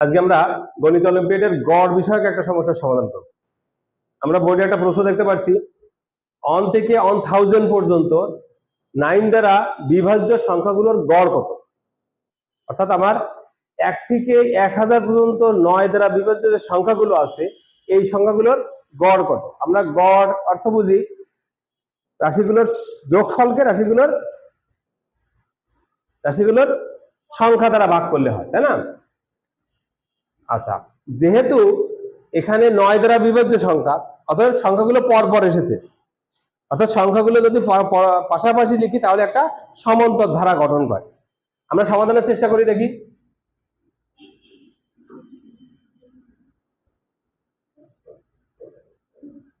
আজকে আমরা গণিত অলিম্পিয়াডের গড় বিষয়ক একটা সমস্যার সমাধান করব। আমরা বোর্ডে একটা প্রশ্ন দেখতে পাচ্ছি। অন থেকে অন থাউজেন্ড পর্যন্ত নাইন দ্বারা বিভাজ্য সংখ্যাগুলোর গড় কত? অর্থাৎ আমার এক থেকে এক হাজার পর্যন্ত নয় দ্বারা বিভাজ্য যে সংখ্যাগুলো আছে, এই সংখ্যাগুলোর গড় কত? আমরা গড় অর্থ বুঝি রাশিগুলোর যোগফলকে রাশিগুলোর রাশিগুলোর সংখ্যা দ্বারা ভাগ করলে হয়, তাই না? আচ্ছা যেহেতু এখানে নয় দ্বারা বিভাজ্য সংখ্যা অর্থাৎ সংখ্যাগুলো পর পর এসেছে। অর্থাৎ সংখ্যাগুলো যদি পাশাপাশি লিখি, তাহলে একটা সমান্তর ধারা গঠন করে আমরা সমাধানের চেষ্টা করি দেখি।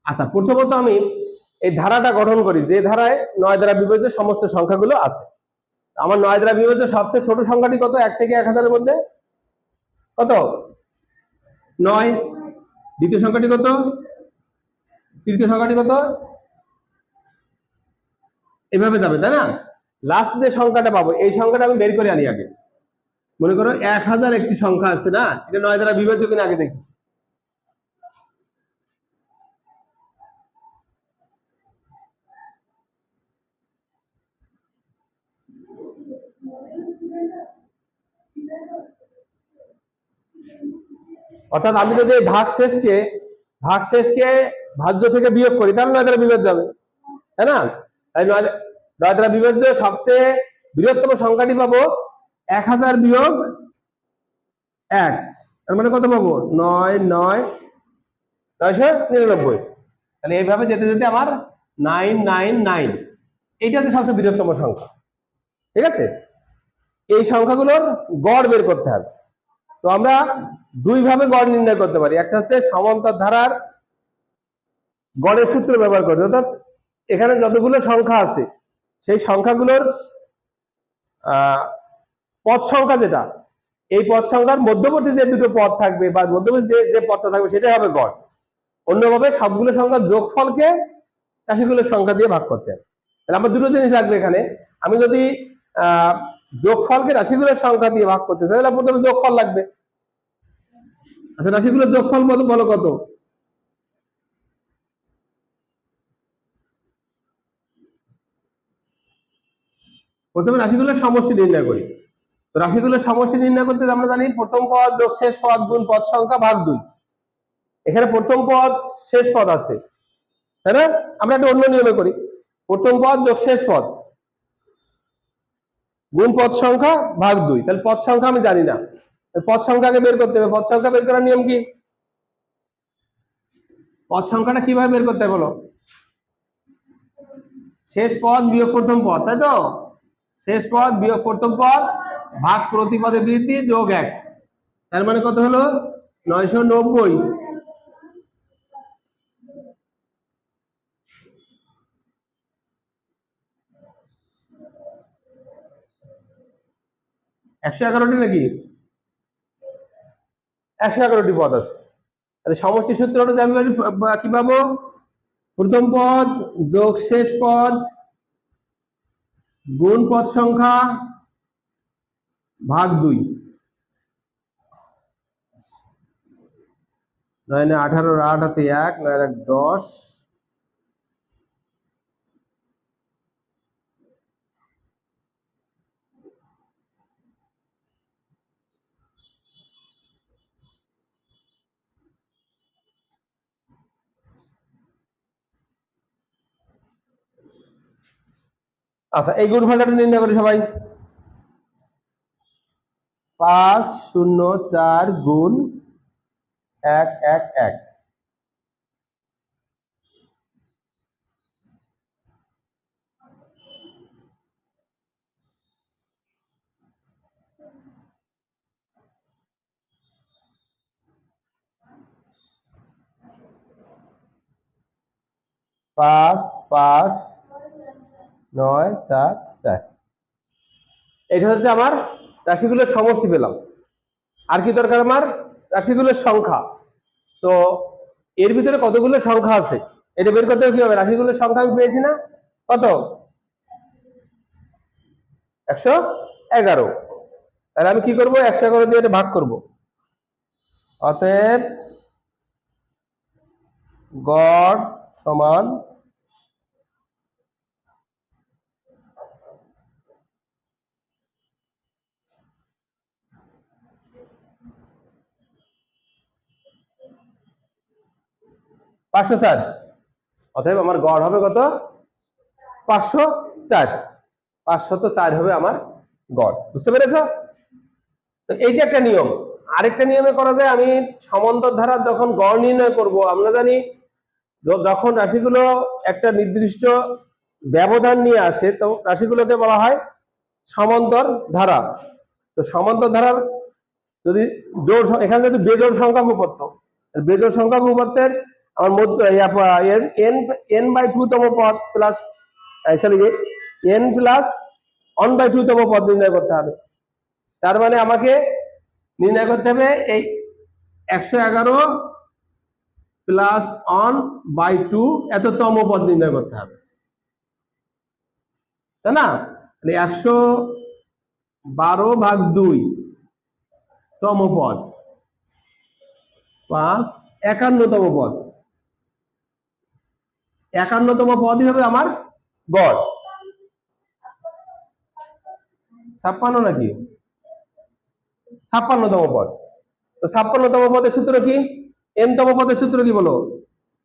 আচ্ছা প্রথমত আমি এই ধারাটা গঠন করি, যে ধারায় নয় দ্বারা বিভাজ্য সমস্ত সংখ্যাগুলো আছে। আমার নয় দ্বারা বিভাজ্য সবচেয়ে ছোট সংখ্যাটি কত? এক থেকে এক হাজারের মধ্যে? কত? নয়। দ্বিতীয় সংখ্যাটি কত? তৃতীয় সংখ্যাটি কত? এভাবে যাবে, তাই না? লাস্ট যে সংখ্যাটা পাবো, এই সংখ্যাটা আমি বের করে আনি আগে। মনে করো এক হাজার একটি সংখ্যা আছে, না? এটা নয় দ্বারা বিভাজ্য কিনা আগে দেখি। অর্থাৎ আমি যদি ভাগ শেষকে ভাগ শেষকে ভাজ্য থেকে বিয়োগ করি, তাহলে নয় দ্বারা বিভাজ্য হবে তাই না? তাই নয় নয় দ্বারা বিভাজ্য সবচেয়ে বৃহত্তম সংখ্যাটি পাবো এক হাজার বিয়োগ এক। তার মানে কত পাবো? নয় নয়, নয়শো নিরানব্বই। তাহলে এইভাবে যেতে যেতে আমার নাইন নাইন নাইন। এইটা হচ্ছে সবচেয়ে বৃহত্তম সংখ্যা। ঠিক আছে? এই সংখ্যাগুলোর গড় বের করতে হবে। তো আমরা দুই ভাবে গড় নির্ণয় করতে পারি। একটা হচ্ছে সমান্তর ধারার গড়ের সূত্র ব্যবহার করতে অর্থাৎ এখানে যতগুলো সংখ্যা আছে, সেই সংখ্যাগুলোর পদ সংখ্যা যেটা, এই পদ সংখ্যার মধ্যবর্তী যে দুটো পদ থাকবে বা মধ্যবর্তী যে যে পদটা থাকবে সেটাই হবে গড়। অন্যভাবে সবগুলো সংখ্যার যোগফলকে রাশিগুলোর সংখ্যা দিয়ে ভাগ করতে হবে। তাহলে আমার দুটো জিনিস লাগবে এখানে। আমি যদি যোগফলকে রাশিগুলোর সংখ্যা দিয়ে ভাগ করতে তাহলে প্রথমে যোগফল লাগবে। আচ্ছা রাশিগুলোর যোগফল বলো বলো কত? প্রথমে রাশিগুলোর সমষ্টি নির্ণয় করি। তো রাশিগুলোর সমষ্টি নির্ণয় করতে আমরা জানি প্রথম পদ, যোগ শেষ পদ, গুণ পদ সংখ্যা, ভাগ দুই। এখানে প্রথম পদ, শেষ পদ আছে। তাই না? আমরা একটা অন্য নিয়মে করি। প্রথম পদ, যোগ শেষ পদ। গুণ পদ সংখ্যা ভাগ দুই। তাহলে পদ সংখ্যা আমি জানি না। পদ সংখ্যাকে বের করতে হবে। পদ সংখ্যা বের করার নিয়ম কি? পদ সংখ্যাটা কীভাবে বের করতে বলো? শেষ পদ বিয়োগ প্রথম পদ, তাই তো? শেষ পদ বিয়োগ প্রথম পদ, ভাগ প্রতিপদে বৃদ্ধি যোগ এক। তার মানে কত হলো? নয়শো নব্বই। একশো এগারোটি নাকি? একশো এগারোটি পদ আছে। তাহলে সমষ্টি সূত্রটা আমি কি পাবো? প্রথম পদ, যোগ শেষ পদ, গুণ পদ সংখ্যা, ভাগ দুই। নয় নয়, আঠারো, আট হাতে এক, নয়, এক, দশ আচ্ছা এই গুড গুণফলটা নির্ণয় করি সবাই। পাঁচ, শূন্য, চার, গুণ এক এক এক। পাঁচ পাঁচ নয় চার চার। এটা হচ্ছে আমার রাশিগুলোর সমষ্টি পেলাম। আর কি দরকার আমার? রাশিগুলোর সংখ্যা। তো এর ভিতরে কতগুলো সংখ্যা আছে? এটা বের করতে কি হবে রাশিগুলোর সংখ্যা আমি পেয়েছি না? কত? একশো এগারো। তাহলে আমি কি করব? একশো এগারো দিয়ে এটা ভাগ করব। অতএব গড় সমান পাঁচশো চার। অতএব আমার গড় হবে কত? পাঁচশো চার। পাঁচশত চার হবে আমার গড়। বুঝতে পেরেছ? তো এইটা একটা নিয়ম। আরেকটা নিয়মে করা যায় আমি সমান্তর ধারার যখন গড় নির্ণয় করব আমরা জানি যখন রাশিগুলো একটা নির্দিষ্ট ব্যবধান নিয়ে আসে তো রাশিগুলোকে বলা হয় সমান্তর ধারা। তো সমান্তর ধারার যদি জোর এখানে যদি বেজোড় সংখ্যা উপপাদ্য বেজোড় সংখ্যা উপপাদ্যের আমার মধ্যে এন এন বাই টু তম পদ plus sorry n plus one by two তম পদ নির্ণয় করতে হবে তার মানে আমাকে নির্ণয় করতে হবে এই একশো এগারো প্লাস অন বাই টু এত তম পদ নির্ণয় করতে হবে তাই না মানে একশো বারো ভাগ দুই তম পদ পাঁচ একান্নতম পদ একান্নতম পদই হবে আমার গড়। ছাপ্পান্ন নাকি? ছাপ্পান্নতম পদ। তো ছাপ্পান্নতম পদের সূত্র কি? এন তম পদের সূত্র কি বলো?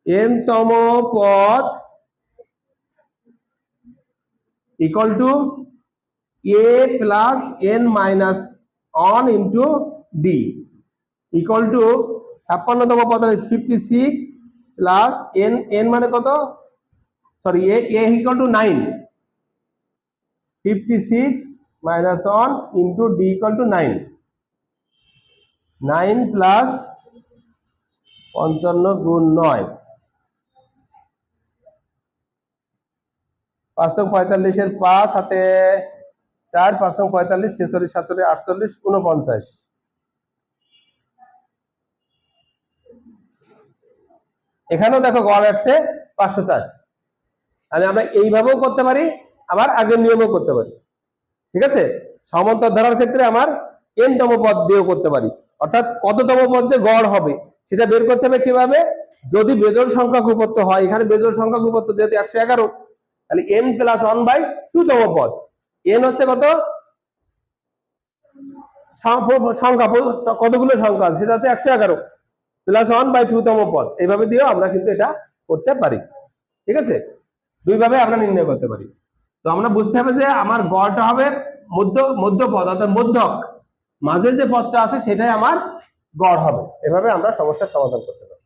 এন তম পদ equal to a plus n minus one into d equal to ছাপ্পান্নতম পদ fifty six plus n n মানে কত? Sorry a a two nine fifty six minus one into d equal to nine nine plus পঞ্চান্ন গুণ নয়। পাঁচশো পঁয়তাল্লিশের পাঁচ হাতে চার পাঁচশো পঁয়তাল্লিশ, ছেচল্লিশ, সাতচল্লিশ, আটচল্লিশ উনপঞ্চাশ এখানেও দেখো গড় আসছে পাঁচশো চার। তাহলে আমরা এইভাবেও করতে পারি, আবার আগের নিয়মেও করতে পারি। ঠিক আছে? সমান্তর ধারার ক্ষেত্রে আমার এন তম পদ দিয়েও করতে পারি। অর্থাৎ কততম পদ যে গড় হবে, সেটা বের করতে হবে কীভাবে? যদি বেজোড় সংখ্যা উপত্য হয়, এখানে বেজোড় সংখ্যা উপত্য যেহেতু একশো এগারো, তাহলে n plus one by two তম পদ। এন হচ্ছে কত? সংখ্যা কতগুলো সংখ্যা সেটা হচ্ছে একশো এগারো। প্লাস ওয়ান বাই টু তম পদ। এইভাবে দিয়েও আমরা কিন্তু এটা করতে পারি। ঠিক আছে? দুইভাবে আমরা নির্ণয় করতে পারি। তো আমরা বুঝতে হবে যে আমার গড়টা হবে মধ্য মধ্য পদ, অর্থাৎ মধ্যক। মাঝের যে পদটা আছে সেটাই আমার গড় হবে। এভাবে আমরা সমস্যার সমাধান করতে পারি।